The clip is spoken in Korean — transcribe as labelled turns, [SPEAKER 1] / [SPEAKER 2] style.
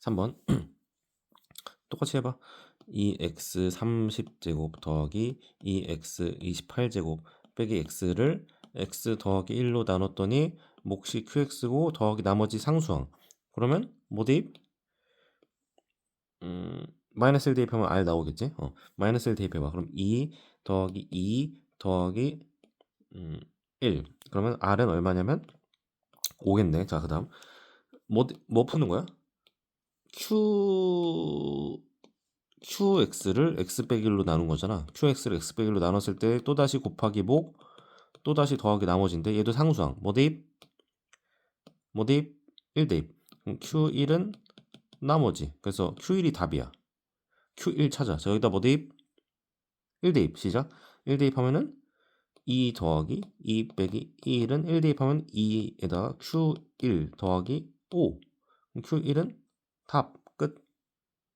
[SPEAKER 1] 3번. 똑같이 해봐. 2x 30제곱 더하기 2x 28제곱 빼기 x를 x 더하기 1로 나눴더니 몫이 qx고 더하기 나머지 상수항. 그러면 뭐 대입? 음, 마이너스 1 대입하면 r 나오겠지? 어, 마이너스 1 대입해봐. 그럼 2 더하기 2 더하기 음, 1 그러면 r은 얼마냐면 5겠네. 자 그 다음. 뭐, 뭐 푸는 거야? Q qx를 x 빼기 1로 나눈 거잖아. qx를 x 빼기 1로 나눴을 때 또다시 곱하기 목 또다시 더하기 나머지인데 얘도 상수항. 뭐 대입? 뭐 대입? 1 대입. 그럼 q1은 나머지. 그래서 q1이 답이야. q1 찾아. 자, 여기다 뭐 대입? 1 대입. 시작. 1 대입하면은 2 더하기 2 빼기 1은 1 대입하면 2에다가 q1 더하기 5. 그럼 q1은 답.